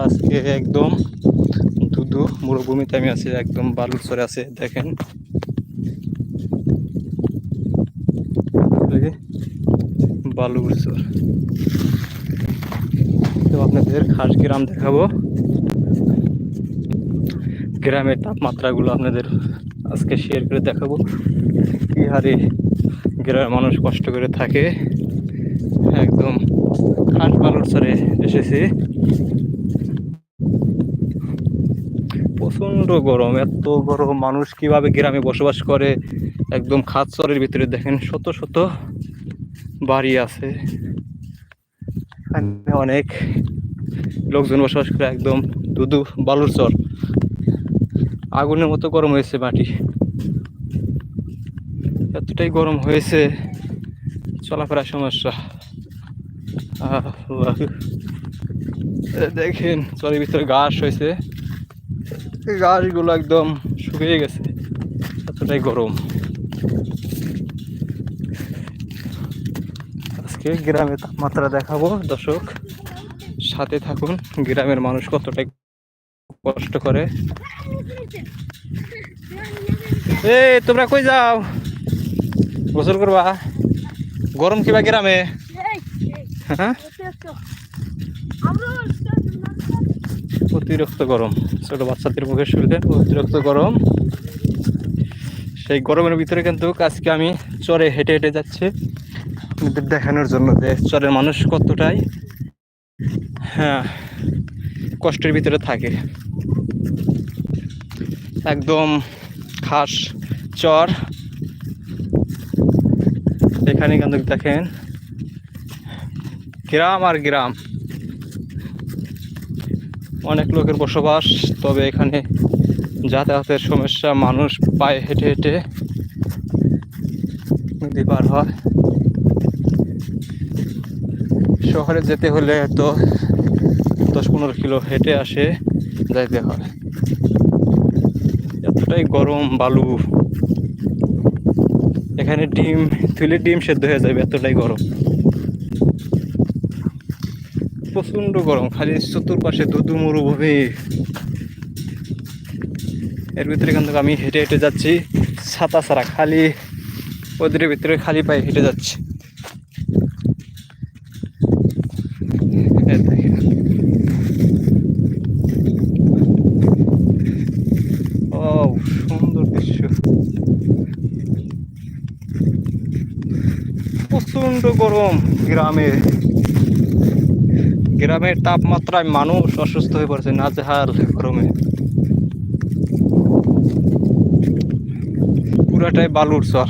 আজকে একদম দুধু মরুভূমিতে আমি আছি, একদম বালুর চরে আছে, দেখেন। বালুর চর তো আপনাদের খাস গ্রাম দেখাবো। গ্রামের তাপমাত্রাগুলো আপনাদের আজকে শেয়ার করে দেখাবো। কি হারে গ্রামের মানুষ কষ্ট করে থাকে। একদম খাস বালুর চরে এসেছি। প্রচণ্ড গরম, এত গরম, মানুষ কীভাবে গ্রামে বসবাস করে? একদম খাত চরের ভিতরে দেখেন শত শত বাড়ি আছে। অনেক লোকজন বসবাস করে, একদম দুদু বালুর চর। আগুনের মতো গরম হয়েছে মাটি। এতটাই গরম হয়েছে, চলাফেরার সমস্যা। দেখেন, চরের ভিতরে ঘাস হয়েছে। গাছগুলো একদম শুকিয়ে গেছে। এতটাই গরম। আজকে গ্রামের তাপমাত্রা দেখাবো দর্শক। সাথে থাকুন গ্রামের মানুষ কতটাই কষ্ট করে। এ তোমরা কই যাও? গোসল করবা? গরম কিবা গ্রামে? হ্যাঁ? অতিরিক্ত গরম। ছোট বাচ্চাদের মুখে শুরুতে অতিরিক্ত গরম। সেই গরমের ভিতরে কিন্তু আজকে আমি চরে হেঁটে হেঁটে যাচ্ছি। দেখানোর জন্য যে চরের মানুষ কতটাই হ্যাঁ কষ্টের ভিতরে থাকে। একদম খাস চর। এখানে কিন্তু দেখেন, গ্রাম আর গ্রাম। অনেক লোকের বসবাস, তবে এখানে যাতায়াতের সমস্যা, মানুষ পায়ে হেঁটে হেঁটে নদী পার হয়। শহরে যেতে হলে তো দশ পনেরো কিলো হেঁটে আসে, যাইতে হয়। এতটাই গরম, বালু। এখানে ডিম তুলে ডিম সেদ্ধ হয়ে যাবে, এতটাই গরম। প্রচণ্ড গরম, খালি চতুর্পাশে ধুধু মরুভূমি এর ভিতরে কিন্তু আমি হেঁটে হেঁটে যাচ্ছি, ছাতা ছাড়া, খালি ওদের ভিতরে খালি পায়ে হেঁটে যাচ্ছি। সুন্দর দৃশ্য। প্রচণ্ড গরম গ্রামে। গ্রামের তাপমাত্রায় মানুষ অসুস্থ হয়ে পড়ছে নাজেহাল গরমে। পুরাটাই বালুর চর।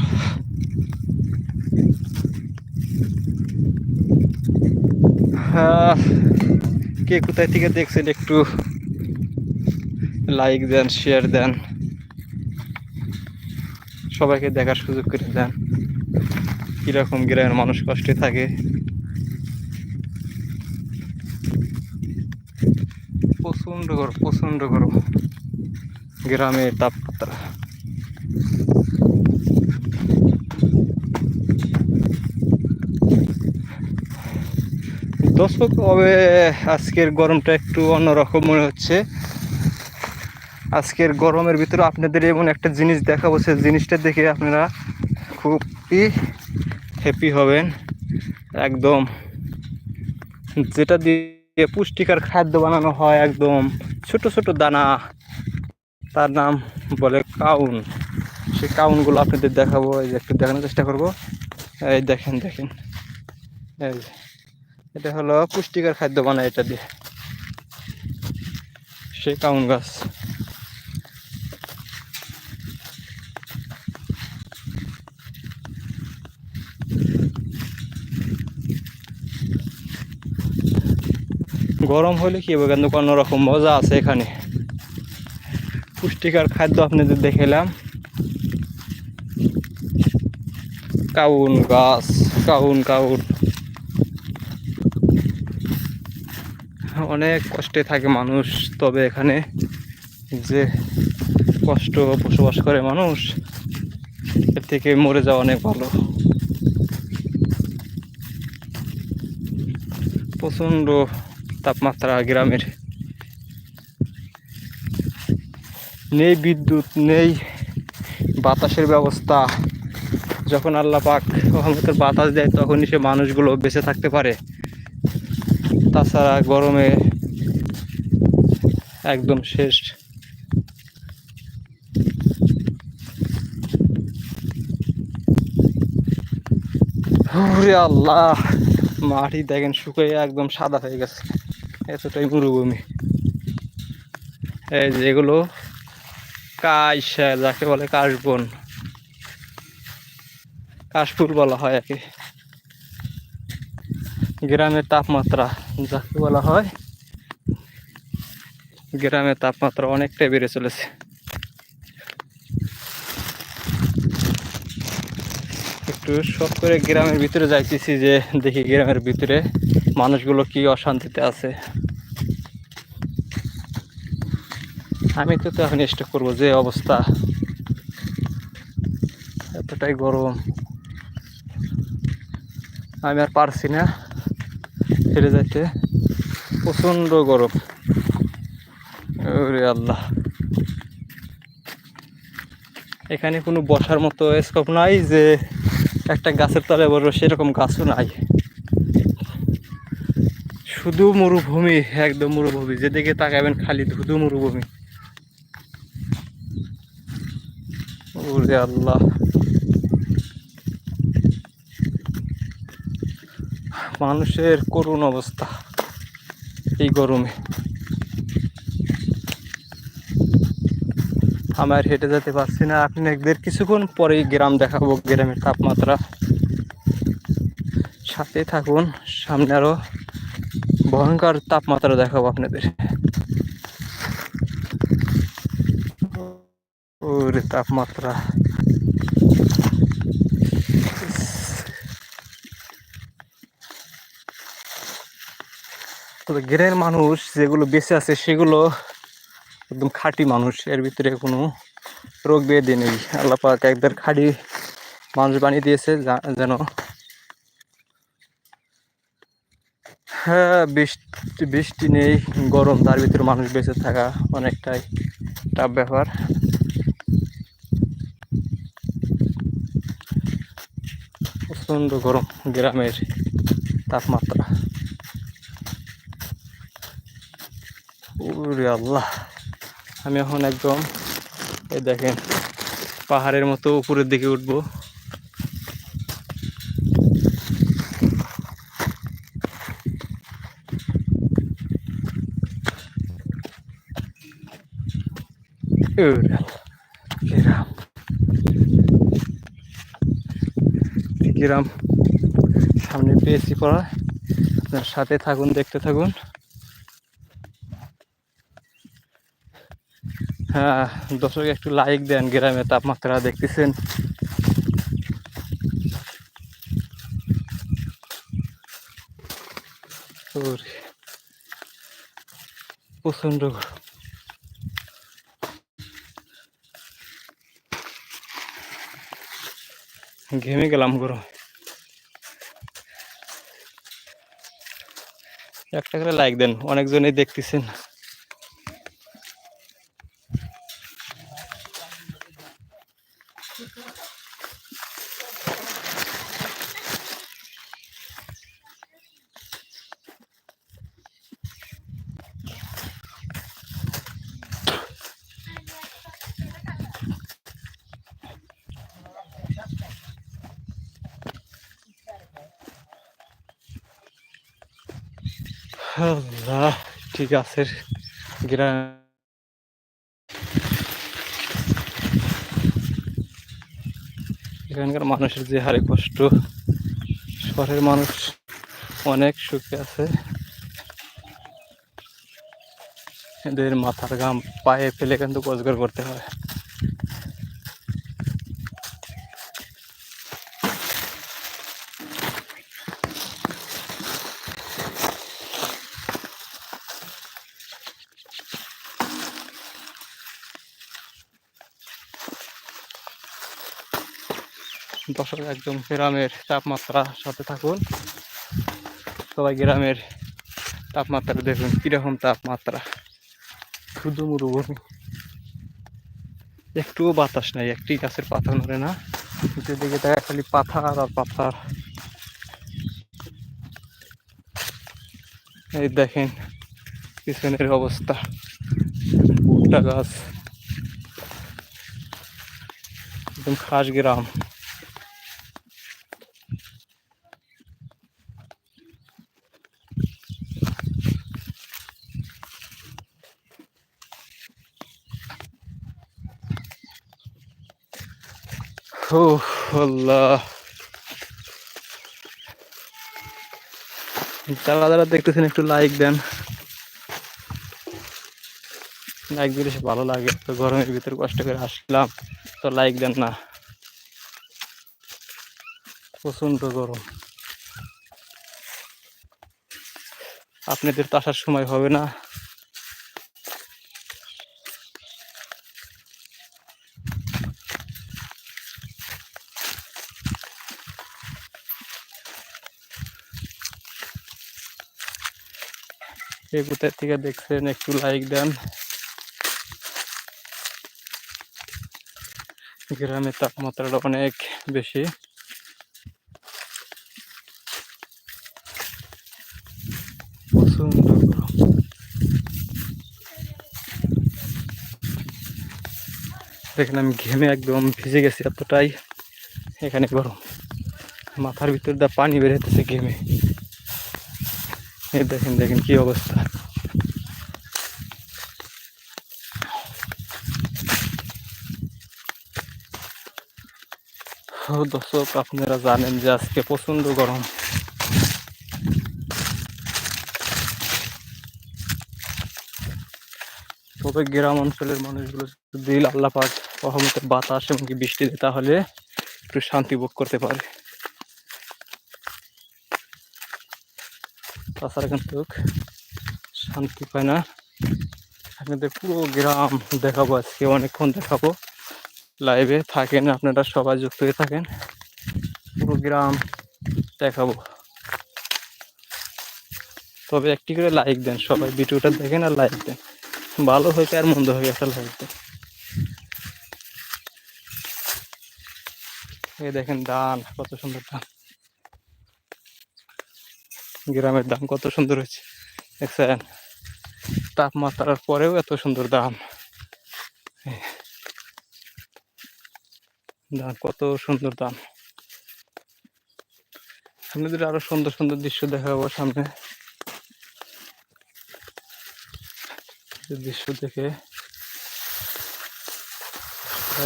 কে কোথায় থেকে দেখছেন একটু লাইক দেন শেয়ার দেন। সবাইকে দেখার সুযোগ করে দেন। কীরকম গ্রামের মানুষ কষ্টে থাকে প্রচণ্ড গরম প্রচণ্ড গরম গ্রামের তাপমাত্রা দর্শক, তবে আজকের গরমটা একটু অন্যরকম মনে হচ্ছে। আজকের গরমের ভিতরে আপনাদের এমন একটা জিনিস দেখাবো সে জিনিসটা দেখে আপনারা খুবই হ্যাপি হবেন। একদম। যেটা দিয়ে পুষ্টিকর খাদ্য বানানো হয় একদম ছোট ছোট দানা। তার নাম বলে কাউন। সেই কাউনগুলো আপনাদের দেখাবো, এই যে একটু দেখানোর চেষ্টা করব। এই দেখেন দেখেন। এই এটা হলো পুষ্টিকর খাদ্য বানায় এটা দিয়ে। সেই কাউন গাছ। গরম হলে কি হবে? কিন্তু কোনো রকম মজা আছে এখানে। পুষ্টিকর খাদ্য আপনাদের দেখেলাম কাউন গাছ, কাউন কাউন। অনেক কষ্টে থাকে মানুষ, তবে এখানে যে কষ্ট বসবাস করে মানুষ, এর থেকে মরে যাওয়া অনেক ভালো। প্রচণ্ড তাপমাত্রা গ্রামের। নেই বিদ্যুৎ, নেই বাতাসের ব্যবস্থা। যখন আল্লাহ পাক রহমতের বাতাস দেয়, তখনই সে মানুষগুলো বেঁচে থাকতে পারে। তাছাড়া গরমে একদম শেষ। আল্লাহ, মাটি দেখেন শুকিয়ে একদম সাদা হয়ে গেছে। এতটাই মরুভূমি। এই যেগুলো কাশ, যাকে বলে কাশবন। কাশফুল বলা হয় একে। গ্রামের তাপমাত্রা যাকে বলা হয়, গ্রামের তাপমাত্রা অনেকটাই বেড়ে চলেছে। একটু শখ করে গ্রামের ভিতরে যাইতেছি যে দেখি গ্রামের ভিতরে মানুষগুলো কি অশান্তিতে আছে। আমি তো এখন চেষ্টা করব যে অবস্থা এতটাই গরম। আমি আর পারছি না ফিরে যাইতে। প্রচণ্ড গরম। আল্লাহ। এখানে কোনো বসার মতো স্কোপ নাই যে একটা গাছের তলায় বড় সেরকম গাছও নাই। শুধু মরুভূমি, একদম মরুভূমি। যেদিকে তাকাবেন খালি শুধু মরুভূমি। আল্লাহ। মানুষের করুণ অবস্থা এই গরমে। আমার হেঁটে যেতে পারছি না। আপনি একদের কিছুক্ষণ পরেই গ্রাম দেখাবো, গ্রামের তাপমাত্রা। সাথে থাকুন, সামনে আরও ভয়ঙ্কর তাপমাত্রা দেখাবো আপনাদের। তাপমাত্রা। তবে গ্রামের মানুষ যেগুলো বেঁচে আছে, সেগুলো একদম খাঁটি মানুষ। এর ভিতরে কোনো রোগ ব্যাধি নেই। আল্লাহ পাক একদের খাঁটি মানুষ বানিয়ে দিয়েছে যেন হ্যাঁ বৃষ্টি বৃষ্টি নেই, গরম, তার ভিতরে মানুষ বেঁচে থাকা অনেকটাই টাফ ব্যাপার। প্রচণ্ড গরম গ্রামের তাপমাত্রা। ওরে আল্লাহ। আমি এখন একদম এই দেখেন, পাহাড়ের মতো উপরের দিকে উঠবো। গ্রাম সামনে পেয়েছি পড়া। আপনার সাথে থাকুন, দেখতে থাকুন। দর্শক একটু লাইক দেন, গ্রামে তাপমাত্রা দেখতেছেন। গরম। ঘেমে গেলাম গরম। একটা করে লাইক দেন, অনেকজনই দেখতেছেন। আল্লাহ, ঠিক আছে। গ্রাম এখানকার মানুষের যে হারে কষ্ট, শহরের মানুষ অনেক সুখে আছে। এদের মাথার ঘাম পায়ে ফেলে কিন্তু রোজগার করতে হয়। দর্শক, একদম গ্রামের তাপমাত্রা সাথে থাকুন। সবাই গ্রামের তাপমাত্রা দেখুন, কীরকম তাপমাত্রা। শুধু মরুভূমি। একটুও বাতাস নাই, একটি গাছের পাতা নড়ে না। যেদিকে দেখা খালি পাথার আর পাথর। এই দেখেন পিছনের অবস্থা। ভুট্টা গাছ। একদম খাস গ্রাম। ও আল্লাহ। যারা যারা দেখতেছেন, একটু লাইক দেন। লাইক দিলে ভালো লাগে। তো গরমের ভিতরে কষ্ট করে আসলাম। তো লাইক দেন না। প্রচণ্ড গরম। আপনাদের তো আসার সময় হবে না। কে কোথায় থেকে দেখছেন, একটু লাইক দেন। গ্রামের তাপমাত্রাটা অনেক বেশি। দেখেন, আমি ঘেমে একদম ভিজে গেছি এতটাই। এখানে গরম। মাথার ভিতর দা পানি বের হতেছে ঘেমে। দেখেন দেখেন কি অবস্থা দর্শক আপনারা জানেন যে আজকে প্রচণ্ড গরম তবে গ্রাম অঞ্চলের মানুষগুলো যদি আল্লাহ পাক বাতাস এমনকি বৃষ্টি তাহলে একটু শান্তি ভোগ করতে পারে তাছাড়া কিন্তু শান্তি পায় না। আপনাদের পুরো গ্রাম দেখাবো আজকে, অনেকক্ষণ দেখাবো। লাইভে থাকেন আপনারা সবাই, যুক্ত হয়ে থাকেন। পুরো গ্রাম দেখাবো। তবে একটি করে লাইক দেন সবাই, ভিডিওটা দেখেন আর লাইক দেন। ভালো হয়েছে আর মন্দ হয়ে একটা লাইক দেন। এই দেখেন ধান কত সুন্দর ধান গ্রামের দাম কত সুন্দর হয়েছে? দেখছেন? তাপমাত্রার পরেও এত সুন্দর দাম। দাম কত সুন্দর দাম। আপনাদের আরও সুন্দর সুন্দর দৃশ্য দেখাবো সামনে। দৃশ্য দেখে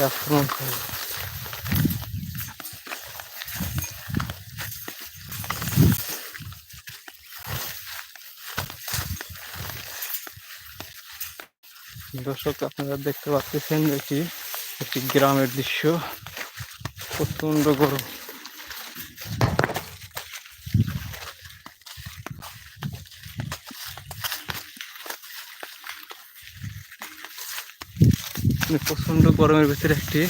আক্রমণ দর্শক, আপনারা দেখতে পাচ্ছেন এটি একটি গ্রামের দৃশ্য। প্রচণ্ড গরম। প্রচণ্ড গরমের ভিতরে একটি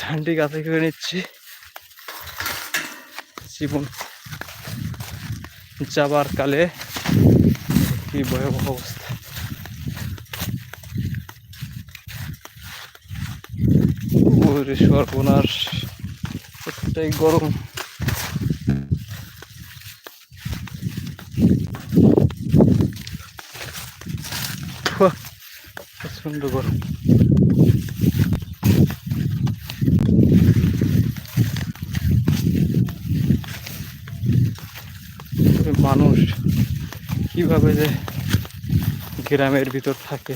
ঝান্ডি গাছে করে নিচ্ছি। জীবন যাবার কালে কি ভয়াবহ অবস্থা। ওরে সর্বনাশ এতটাই গরম। প্রচণ্ড গরম। মানুষ কীভাবে যে গ্রামের ভিতর থাকে।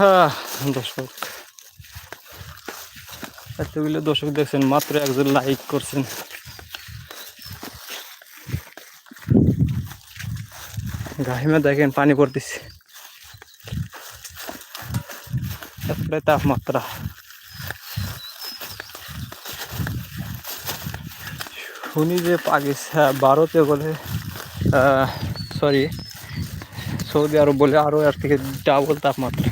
হ্যাঁ দর্শক। এতগুলো দর্শক দেখছেন, মাত্র একজন লাইক করছেন। গাহিমা দেখেন, পানি পড়তেছে। এতটাই তাপমাত্রা। শুনি যে পাকিস্তান, ভারতে বলে সরি সৌদি আরব বলে আরও এর থেকে ডাবল তাপমাত্রা।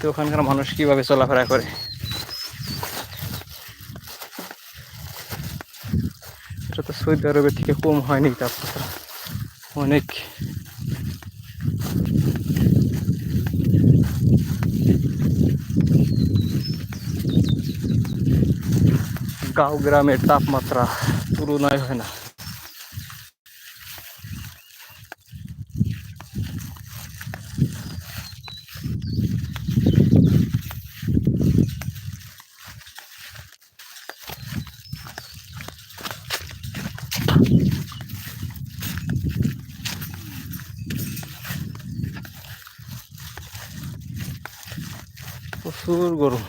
তো ওখানকার মানুষ কীভাবে চলাফেরা করে? এটা তো সৌদি আরবের থেকে কম হয়নি তাপমাত্রা? অনেক। গাঁও গ্রামের তাপমাত্রা তুলনায় হয় না। প্রচুর গরম।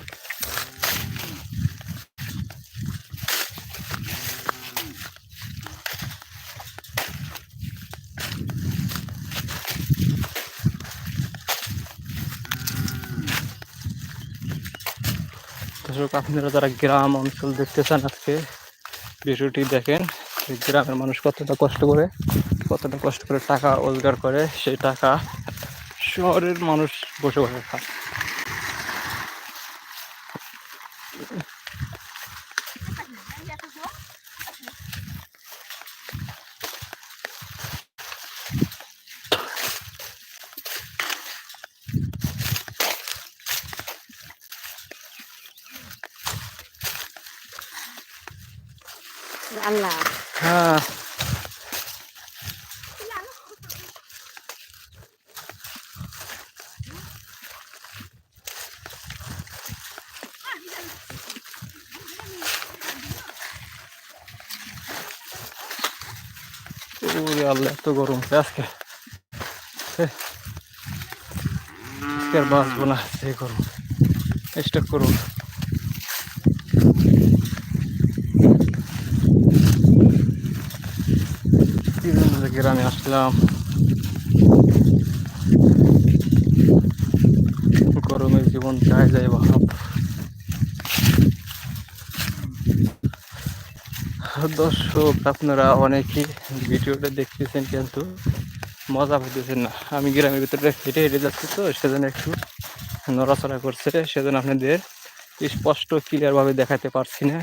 আপনারা যারা গ্রাম অঞ্চল দেখতে চান আজকে, ভিডিওটি দেখেন গ্রামের মানুষ কতটা কষ্ট করে, কতটা কষ্ট করে টাকা রোজগার করে, সেই টাকা শহরের মানুষ বসে বসে খায়। আল্লাহ হ্যাঁ ওরে আল্লাহ এত গরম আজকে হে। আজকে আর বাঁচবো না সেই গরম স্টক করুন কি জন্য যে গ্রামে আসলাম। গরমের জীবন যায় যায় ভাব দর্শক, আপনারা অনেকেই ভিডিওটা দেখতেছেন কিন্তু মজা পাইতেছেন না। আমি গ্রামের ভিতরে হেঁটে হেঁটে যাচ্ছি তো, সেজন্য একটু নড়াচড়া করছে। সেজন্য আপনাদের স্পষ্ট ক্লিয়ারভাবে দেখাতে পারছি না।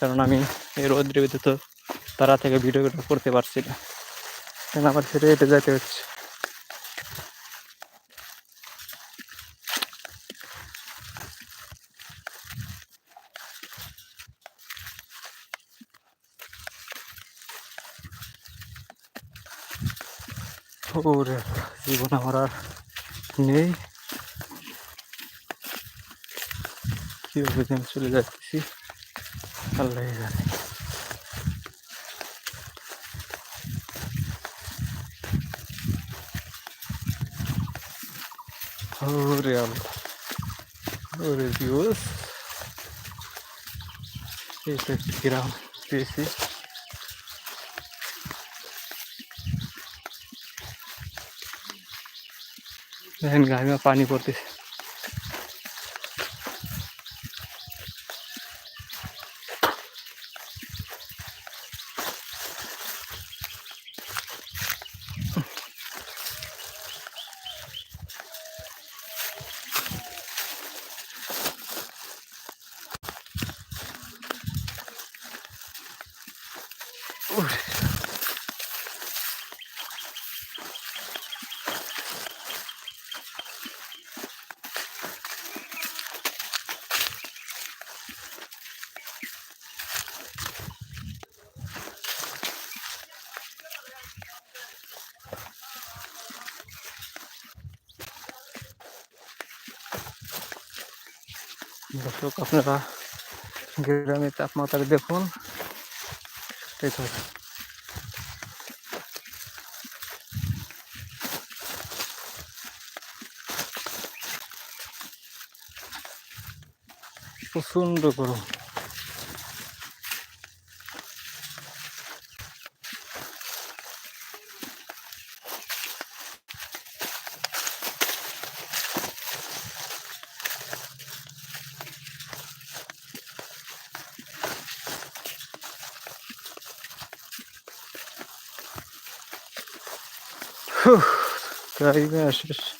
কারণ আমি এই রোদ্রের ভিতরে তো তারা থেকে ভিডিও করতে পারছি না। কেন আমার হেঁটে হেঁটে যেতে হচ্ছে? ওরে, জীবন আমার আর নেই। কীভাবে আমি চলে যাচ্ছি আল্লাহ জানে। ওরে আল্লাহ ওরে ভিউস এইটা একটি গ্রাম পেয়েছি দেখেন গাড়িমা পানি দর্শক আপনারা গ্রামের তাপমাত্রা দেখুন। প্রচণ্ড গরম। Cai, mexes.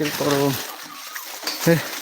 শেষ আজকের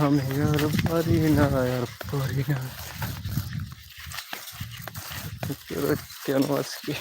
গরম হে, আমি আর পারি না আর পারি না কেন আজকে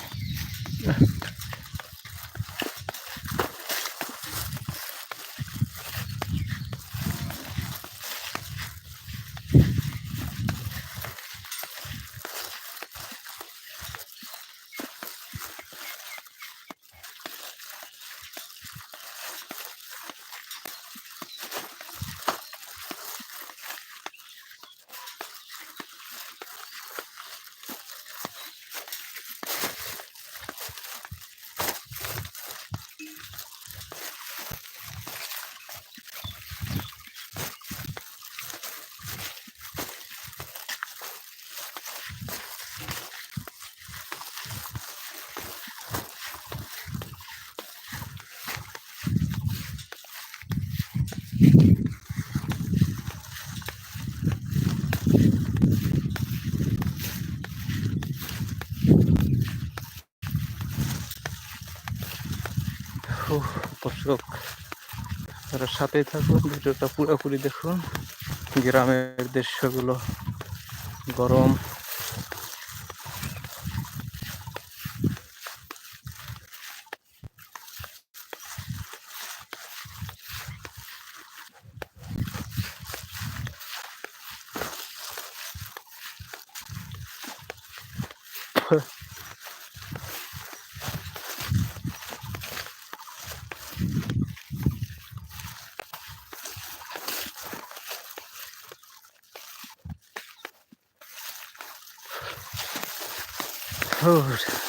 উফ, দর্শক তারা সাথেই থাকুন ভিডিওটা পুরোপুরি দেখুন গ্রামের দৃশ্যগুলো গরম Uf. road.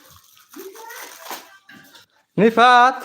নিফাত।